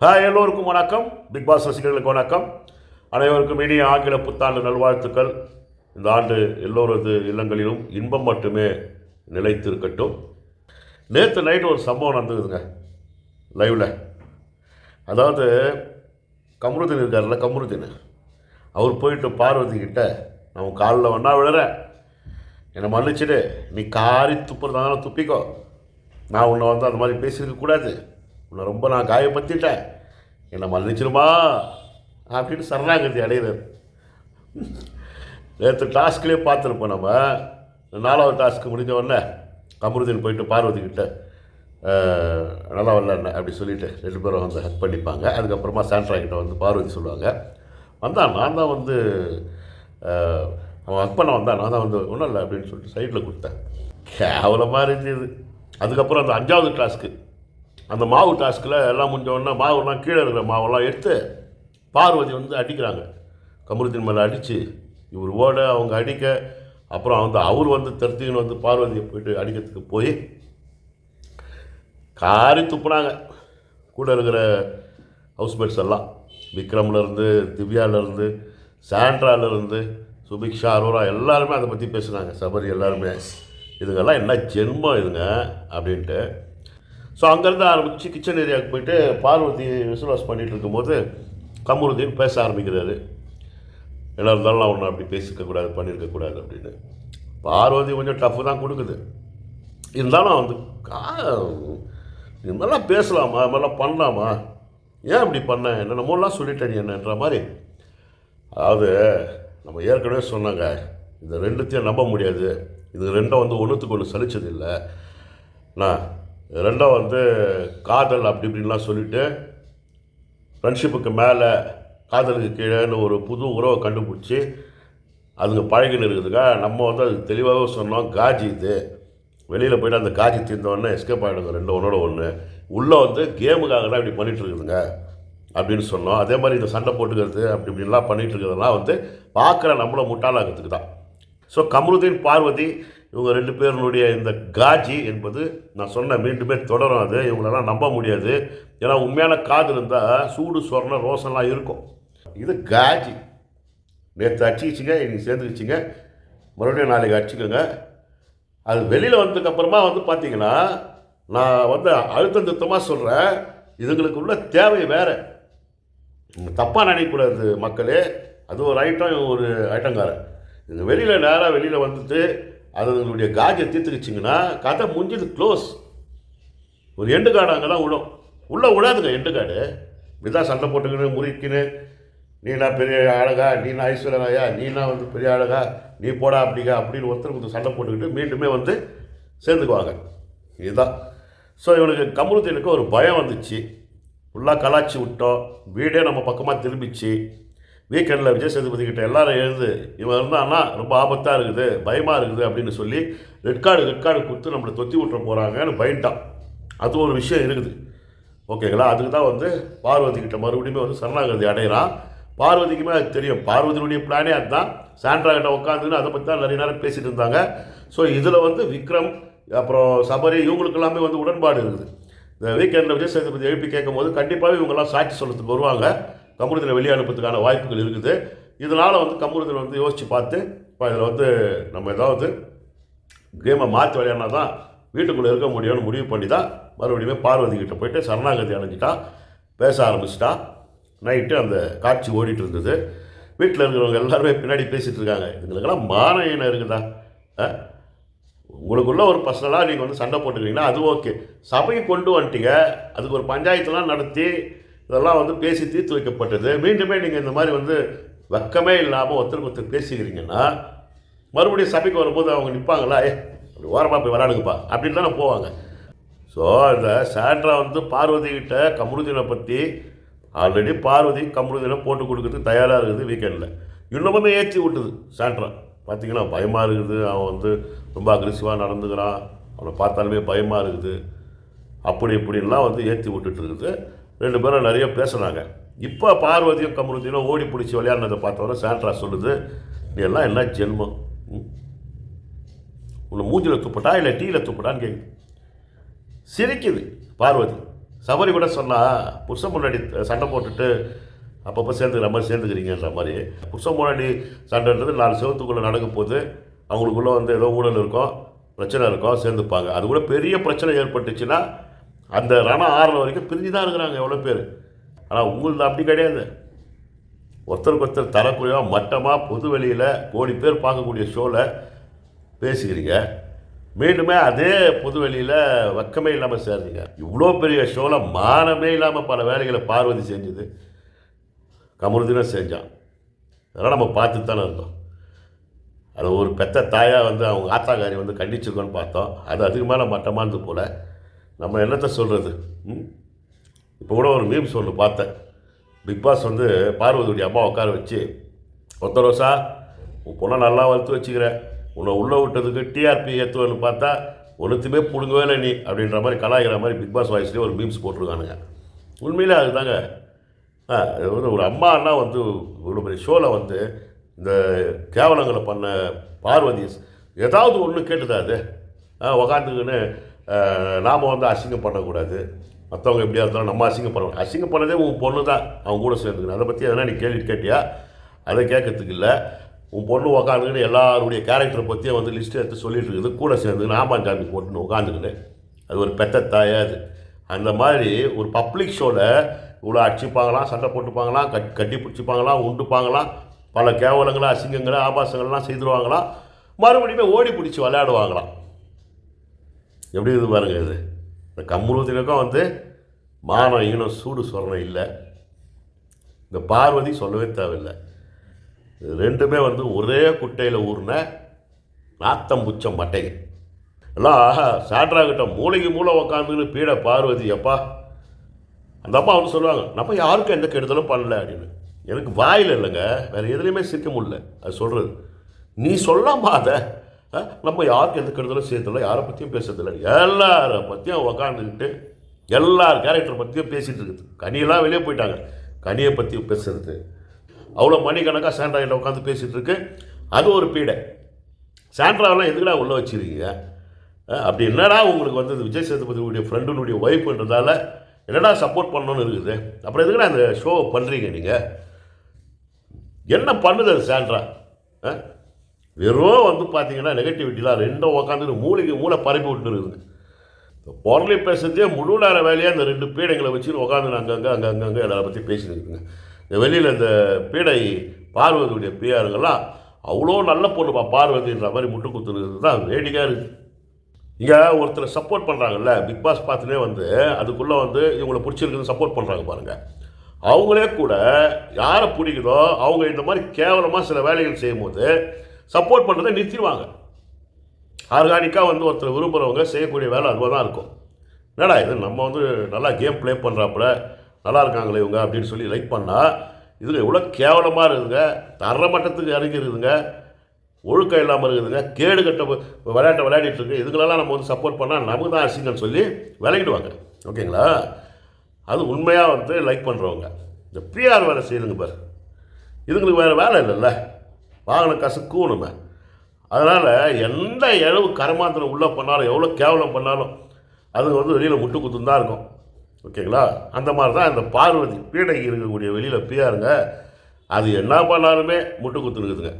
Hi எல்லோருக்கும் வணக்கம். Big pass ரசிகர்களுக்கு வணக்கம். அனைவருக்கும் இனிய ஆங்கில புத்தாண்டு நல்வாழ்த்துக்கள். இந்த ஆண்டு எல்லோரது இல்லங்களிலும் இன்பம் மட்டுமே நிலைத்திருக்கட்டும். நேற்று நைட்டு ஒரு சம்பவம் நடந்ததுங்க. லைவில் அதாவது கமருதீன் இருக்கார்ல கமருதீன். அவர் போயிட்டு பார்வதி கிட்ட நான் காலில் ஒன்றா விழுறேன். என்னை மன்னிச்சிடு. நீ காரி துப்புறதான துப்பிக்கோ. நான் உன்னை வந்து அந்த மாதிரி பேசியிருக்க கூடாது. உன்னை ரொம்ப நான் காயப்படுத்திட்டேன். என்னை மன்னிச்சிருமா? அப்படின்னு சரணாகதி அடைகிறார். நேற்று டாஸ்க்லேயே பார்த்துருப்போம் நம்ம. நாலாவது டாஸ்க்கு முடிஞ்ச உடனே கமருதீன் போயிட்டு பார்வதிக்கிட்ட நல்லா வரலண்ணே அப்படி சொல்லிட்டு ரெண்டு பேரும் வந்து ஹக் பண்ணிப்பாங்க. அதுக்கப்புறமா சாண்ட்ரா கிட்ட வந்து பார்வதி சொல்லுவாங்க. வந்தான் நான் தான் வந்து அவன் ஹக் பண்ண வந்தான். நான் தான் வந்து ஒன்றும் இல்லை அப்படின்னு சொல்லிட்டு சைடில் கொடுத்தேன். கேவலமாக இருந்தது. அதுக்கப்புறம் அந்த அஞ்சாவது டாஸ்க்கு அந்த மாவு டாஸ்கில் எல்லாம் முடிஞ்ச உடனே கீழே இருக்கிற மாவெல்லாம் எடுத்து பார்வதி வந்து அடிக்கிறாங்க. கமருத்தின் மேலே அடித்து இவர் ஓட அவங்க அடிக்க. அப்புறம் வந்து அவர் வந்து தெருத்தின்னு வந்து பார்வதியை போயிட்டு அடிக்கிறதுக்கு போய் காரி துப்புனாங்க. கூட இருக்கிற ஹவுஸ்மேட்ஸ் எல்லாம். விக்ரம்லேருந்து திவ்யாவிலேருந்து சாண்ட்ராலேருந்து சுபிக்ஷா அரோரா எல்லாருமே அதை பற்றி பேசுனாங்க. சபரி எல்லாருமே. இதுங்கெல்லாம் என்ன ஜென்மம் இதுங்க? அப்படின்ட்டு ஸோ அங்கேருந்து ஆரம்பித்து கிச்சன் ஏரியாவுக்கு போயிட்டு பார்வதி விசுவாஸ் பண்ணிகிட்டு இருக்கும்போது கமருதீன் பேச ஆரம்பிக்கிறாரு. என்ன இருந்தாலும் நான் ஒன்று அப்படி பேசிக்கக்கூடாது பண்ணியிருக்கக்கூடாது அப்படின்னு. பார்வதி கொஞ்சம் டஃப்பு தான் கொடுக்குது. இருந்தாலும் வந்து கா இது மாதிரிலாம் பேசலாமா? இது மாதிரிலாம் பண்ணலாமா? ஏன் இப்படி பண்ண? என்ன நம்மளாம் சொல்லிட்டேன் நீ என்னன்ற மாதிரி. அதாவது நம்ம ஏற்கனவே சொன்னாங்க இந்த ரெண்டுத்தையும் நம்ப முடியாது. இது ரெண்டும் வந்து ஒன்றுத்துக்கு ஒன்று சலிச்சது இல்லை. நான் ரெண்டும் வந்து காதல் அப்படி இப்படின்லாம் சொல்லிட்டு ஃப்ரெண்ட்ஷிப்புக்கு மேலே காதலுக்கு கீழேன்னு ஒரு புது உறவை கண்டுபிடிச்சி அதுங்க பழகின்னு இருக்குதுக்கா நம்ம வந்து அது தெளிவாக சொன்னோம் காஜி இது. வெளியில் போய்ட்டு அந்த காஜி தீர்ந்தவொடனே எஸ்கேப் ஆகிடுங்க ரெண்டு ஒன்றோட ஒன்று உள்ளே வந்து கேமுக்காக தான் இப்படி பண்ணிகிட்டு இருக்குதுங்க அப்படின்னு சொன்னோம். அதே மாதிரி இந்த சண்டை போட்டுக்கிறது அப்படி இப்படின்லாம் பண்ணிகிட்டு இருக்கிறதெல்லாம் வந்து பார்க்குற நம்மளை முட்டாளாக்கிறதுக்கு தான். ஸோ கமருதீன் பார்வதி இவங்க ரெண்டு பேருடைய இந்த காஜி என்பது நான் சொன்ன மீண்டுமே தொடரும் அது. இவங்களெல்லாம் நம்ப முடியாது. ஏன்னா உண்மையான காது இருந்தால் சூடு சொர்ண ரோசெல்லாம் இருக்கும். இது காஜி. நேற்று அடிச்சுக்கிச்சிங்க இன்னைக்கு சேர்ந்துக்கிச்சிங்க. மறுபடியும் நாளைக்கு அடிச்சுக்கோங்க. அது வெளியில் வந்ததுக்கப்புறமா வந்து பார்த்தீங்கன்னா நான் வந்து அழுத்தம் திருத்தமாக சொல்கிறேன் இதுங்களுக்கு உள்ள தேவை வேறு. தப்பாக நினைக்கக்கூடாது மக்களே. அது ஒரு ஐட்டம் ஒரு ஐட்டங்காரன் இது வெளியில் நேராக வெளியில் வந்துட்டு அதுங்களுடைய காஜை தீர்த்துக்கிச்சிங்கன்னா கதை முடிஞ்சது க்ளோஸ் ஒரு எண்டு காடு அங்கெல்லாம் விடும் உள்ளே விடாதுங்க எண்டு காடு இப்படிதான் சண்டை போட்டுக்கின்னு முறிக்கின்னு நீனா பெரிய அழகா நீனா ஐஸ்வர்யா நீனா வந்து பெரிய அழகா நீ போடா அப்படிங்க அப்படின்னு ஒருத்தர் ஒருத்தர் சண்டை போட்டுக்கிட்டு மீண்டுமே வந்து சேர்ந்துக்குவாங்க. இதுதான். ஸோ இவனுக்கு கமருதீனுக்கு ஒரு பயம் வந்துச்சு. ஃபுல்லாக கலாச்சி விட்டோம். வீடே நம்ம பக்கமாக திரும்பிச்சு. வீக்கெண்டில் விஜய் சேதுபதி கிட்ட எல்லாரும் எழுந்து இவன் இருந்தான்னா ரொம்ப ஆபத்தாக இருக்குது பயமாக இருக்குது அப்படின்னு சொல்லி ரெட் கார்டு ரெட் கார்டு கொடுத்து நம்மளை தொத்தி விட்டுற போகிறாங்கன்னு பயன்ட்டான் அது ஒரு விஷயம் இருக்குது. ஓகேங்களா அதுக்கு தான் வந்து பார்வதி கிட்ட மறுபடியுமே வந்து சரணாகதி அடைகிறான் பார்வதிக்குமே அது தெரியும். பார்வதியுடைய பிளானே அதுதான். சாண்ட்ரா கிட்ட உட்காந்துன்னு அதை பற்றி தான் நிறைய நேரம் பேசிட்டு இருந்தாங்க. ஸோ இதில் வந்து விக்ரம் அப்புறம் சபரி இவங்களுக்கு எல்லாமே வந்து உடன்பாடு இருக்குது. இந்த வீக்கெண்டில் விஜய் சேதுபதி எழுப்பி கேட்கும்போது கண்டிப்பாகவே இவங்கெல்லாம் சாட்சி சொல்கிறதுக்கு வருவாங்க. கமுருதினை வெளியே அனுப்புறதுக்கான வாய்ப்புகள் இருக்குது. இதனால் வந்து கமுருதினை வந்து யோசித்து பார்த்து இப்போ இதில் வந்து நம்ம ஏதாவது கேமை மாற்றி விளையாடினா தான் வீட்டுக்குள்ளே இருக்க முடியும்னு முடிவு பண்ணி தான் மறுபடியும் பார்வதி கிட்ட போயிட்டு சரணாகதி அடைஞ்சிட்டான் பேச ஆரம்பிச்சிட்டான் நைட்டு அந்த காட்சி ஓடிட்டு இருந்தது. வீட்டில் இருக்கிறவங்க எல்லாருமே பின்னாடி பேசிகிட்டு இருக்காங்க. இதுங்களுக்கெல்லாம் மான இனம் இருக்குதா? ஆ? உங்களுக்குள்ள ஒரு பர்சனலாக நீங்கள் வந்து சண்டை போட்டுக்கிறீங்கன்னா அது ஓகே சபையை கொண்டு வந்துட்டீங்க. அதுக்கு ஒரு பஞ்சாயத்துலாம் நடத்தி இதெல்லாம் வந்து பேசி தீர்த்து வைக்கப்பட்டது. மீண்டுமே நீங்கள் இந்த மாதிரி வந்து வெக்கமே இல்லாமல் ஒருத்தருக்கு ஒருத்தர் பேசிக்கிறீங்கன்னா மறுபடியும் சபைக்கு வரும்போது அவங்க நிற்பாங்களா ஏ அப்படி ஓரமாக போய் விளாடுங்கப்பா அப்படின்னு தானே போவாங்க. ஸோ இந்த சாண்ட்ரா வந்து பார்வதி கிட்ட கமருதீனை பற்றி ஆல்ரெடி பார்வதி கமருதீனை போட்டு கொடுக்கறதுக்கு தயாராக இருக்குது வீக்கெண்டில். இன்னமுமே ஏற்றி விட்டுது சாண்ட்ரா. பார்த்தீங்கன்னா பயமாக இருக்குது. அவன் வந்து ரொம்ப அக்ரெசிவாக நடந்துக்கிறான். அவனை பார்த்தாலுமே பயமாக இருக்குது. அப்படி இப்படின்லாம் வந்து ஏற்றி விட்டுட்டு இருக்குது. ரெண்டு பேரும் நிறைய பேசுனாங்க. இப்போ பார்வதியும் கமருதியும் ஓடி பிடிச்சி விளையாடினதை பார்த்தோன்னா சாண்ட்ரா சொல்லுது நீ எல்லாம் என்ன ஜென்மம்? ம்? உன்னை மூஞ்சில் துப்பட்டா இல்லை டீயில் துப்பட்டான்னு கேட்குது சிரிக்குது பார்வதி. சபரி கூட சொன்னால் புருஷன் முன்னாடி சண்டை போட்டுட்டு அப்பப்போ சேர்ந்துக்கிற மாதிரி சேர்ந்துக்கிறீங்கன்ற மாதிரி. புருஷன் முன்னாடி சண்டைன்றது நாலு செவத்துக்குள்ளே நடக்கும் போது அவங்களுக்குள்ளே வந்து ஏதோ ஊழல் இருக்கும் பிரச்சனை இருக்கும் சேர்ந்துப்பாங்க. அது கூட பெரிய பிரச்சனை ஏற்பட்டுச்சுன்னா அந்த ரணம் ஆறுற வரைக்கும் பிரிஞ்சு தான் இருக்கிறாங்க எவ்வளோ பேர். ஆனால் உங்களது அப்படி கிடையாது. ஒருத்தருக்கு ஒருத்தர் தரக்குறைவாக மட்டமாக பொது வெளியில் கோடி பேர் பார்க்கக்கூடிய ஷோவில் பேசிக்கிறீங்க. மீண்டுமே அதே பொது வெளியில் வெக்கமே இல்லாமல் சேர்றீங்க. இவ்வளோ பெரிய ஷோவில் மானமே இல்லாமல் பல வேலைகளை பார்வதி செஞ்சுது. கமருதினம் செஞ்சான். அதெல்லாம் நம்ம பார்த்துட்டு தானே இருந்தோம். அது ஒரு பெத்த தாயாக வந்து அவங்க ஆத்தாக்காரி வந்து கண்டிச்சிருக்கோன்னு பார்த்தோம். அது அதுக்கு மேலே மட்டமானது போல். நம்ம என்னத்தை சொல்கிறது ம்? இப்போ கூட ஒரு மீம்ஸ் ஒன்று பார்த்தேன். பிக் பாஸ் வந்து பார்வதியுடைய அம்மா உட்கார வச்சு ஒத்த ரோசா உன் பொண்ணை நல்லா வளர்த்து வச்சுக்கிற. உன்னை உள்ளே விட்டதுக்கு டிஆர்பி ஏற்றுவன்னு பார்த்தா ஒன்றுத்துமே பிடுங்கவே இல்லை நீ அப்படின்ற மாதிரி கலாய்கிற மாதிரி பிக் பாஸ் வாய்ஸ்லேயே ஒரு மீம்ஸ் போட்டிருக்கானுங்க. உண்மையிலே அதுதாங்க. ஆ இது வந்து ஒரு அம்மானா வந்து இவ்வளோ பெரிய ஷோவில் வந்து இந்த கேவலங்களை பண்ண பார்வதி ஏதாவது ஒன்று கேட்டுதா அது? உக்காந்துக்குன்னு நாம் வந்து அசிங்கம் பண்ணக்கூடாது. மற்றவங்க எப்படியா இருந்தாலும் நம்ம அசிங்கம் பண்ணணும். அசிங்கம் பண்ணதே உன் பொண்ணு தான். அவங்க கூட சேர்ந்துக்கணும். அதை பற்றி எதனா நீ கேள்வி கேட்டியா? அதை கேட்கறதுக்கு இல்லை. உன் பொண்ணு உக்காந்துக்கிட்டு எல்லாருடைய கேரக்டரை பற்றியும் வந்து லிஸ்ட் எடுத்து சொல்லிட்டு இருக்குது. கூட சேர்ந்து ஆமாம் ஜாமி போட்டுன்னு உட்காந்துக்கிட்டு அது ஒரு பெத்த தாயா அது. அந்த மாதிரி ஒரு பப்ளிக் ஷோவில் இவ்வளோ அடிச்சுப்பாங்களாம் சண்டை போட்டுப்பாங்களாம் கட் கட்டி பிடிச்சிப்பாங்களாம் உண்டுப்பாங்களாம் பல கேவலங்களை அசிங்கங்களை ஆபாசங்கள்லாம் செய்துருவாங்களாம். மறுபடியுமே ஓடி பிடிச்சி விளையாடுவாங்களாம். எப்படி இது பாருங்க இது? இந்த கம்முருவத்தினருக்கும் வந்து மானம் ஈனம் சூடு சொரணம் இல்லை. இந்த பார்வதி சொல்லவே தேவையில்லை. ரெண்டுமே வந்து ஒரே குட்டையில் ஊறின நாத்தம் புச்சம் மட்டைங்க எல்லாம் ஆஹா கிட்ட மூளைக்கு மூளை உக்காந்துன்னு பீட பார்வதி அப்பா. அந்த அப்பா வந்து சொல்லுவாங்க நம்ம யாருக்கும் எந்த கெடுதலும் பண்ணல அப்படின்னு. எனக்கு வாயில் இல்லைங்க வேறு எதுலேயுமே சிரிக்க முடியல. அது சொல்கிறது நீ சொல்லாமா அதை நம்ம யாருக்கும் எந்த கெடுதலும் சேர்த்துல யாரை பற்றியும் பேசுறதில்ல. எல்லாரை பற்றியும் உக்காந்துக்கிட்டு எல்லார் கேரக்டரை பற்றியும் பேசிகிட்டு இருக்குது. கனியெல்லாம் வெளியே போயிட்டாங்க. கனியை பற்றி பேசுறது. அவ்வளோ மணிக்கணக்காக சாண்ட்ரா உட்காந்து பேசிகிட்டு இருக்கு. அது ஒரு பீடை. சாண்ட்ராவெல்லாம் எதுக்குடா உள்ளே வச்சுருக்கீங்க? அப்படி என்னடா உங்களுக்கு வந்து விஜய் சேதுபதியுடைய ஃப்ரெண்டுனுடைய ஒய்ஃப்ன்றதால என்னடா சப்போர்ட் பண்ணணும்னு இருக்குது? அப்புறம் எதுக்குடா அந்த ஷோ பண்ணுறீங்க நீங்கள் என்ன பண்ணுது அது சாண்ட்ரா? வெறும் வந்து பார்த்தீங்கன்னா நெகட்டிவிட்டிலாம் ரெண்டும் உக்காந்து மூளைக்கு மூளை பரப்பி விட்டு இருக்குதுங்க. இந்த பொருளை பேசுறதே முழு நேர வேலையாக இந்த ரெண்டு பீடைங்களை வச்சுன்னு உட்காந்து அங்கங்கே அங்கே அங்கங்கே எல்லாரை பற்றி பேசின்னு இருக்குங்க இந்த வெளியில் இந்த பீடை பார்வதியுடைய பிஆருங்கெல்லாம் அவ்வளோ நல்ல பொண்ணுப்பா பார்வதின்ற மாதிரி முட்டு கொடுத்துருக்கிறது தான் வேடிக்கையாக இருக்குது இங்கே ஒருத்தரை சப்போர்ட் பண்ணுறாங்கல்ல பிக் பாஸ் பார்த்துனே வந்து அதுக்குள்ளே வந்து இவங்களை பிடிச்சிருக்குன்னு சப்போர்ட் பண்ணுறாங்க பாருங்கள் அவங்களே கூட யாரை பிடிக்குதோ அவங்க இந்த மாதிரி கேவலமாக சில வேலைகள் செய்யும்போது சப்போர்ட் பண்ணுறதை நிறுத்திடுவாங்க. ஆர்கானிக்காக வந்து ஒருத்தர் விரும்புகிறவங்க செய்யக்கூடிய வேலை அதுவாக தான் இருக்கும். என்னடா இது? நம்ம வந்து நல்லா கேம் ப்ளே பண்ணுறாப்புல நல்லா இருக்காங்களே இவங்க அப்படின்னு சொல்லி லைக் பண்ணால் இதுங்க எவ்வளோ கேவலமாக இருக்குதுங்க. தர மட்டத்துக்கு இறங்கிருக்குதுங்க ஒழுக்கம் இல்லாமல் இருக்குதுங்க. கேடு கட்ட விளையாட்டை விளையாடிட்டு இருக்கு. இதுங்களெல்லாம் நம்ம வந்து சப்போர்ட் பண்ணால் நமக்கு தான் அசிங்கம்னு சொல்லி விளையிடுவாங்க ஓகேங்களா? அது உண்மையாக வந்து லைக் பண்ணுறவங்க இந்த பிஆர் வேலை செய்யுதுங்க பாரு. இதுங்களுக்கு வேறு வேலை இல்லைல்ல. வாங்கின காசு கூணுமே. அதனால் எந்த அளவு கரமாந்திரம் உள்ளே பண்ணாலும் எவ்வளோ கேவலம் பண்ணாலும் அது வந்து வெளியில் முட்டு குத்துன்னு தான் இருக்கும். ஓகேங்களா? அந்த மாதிரி தான் இந்த பார்வதி பீடைக்கு இருக்கக்கூடிய வெளியில் பியாருங்க அது என்ன பண்ணாலுமே முட்டு குத்துருக்குதுங்க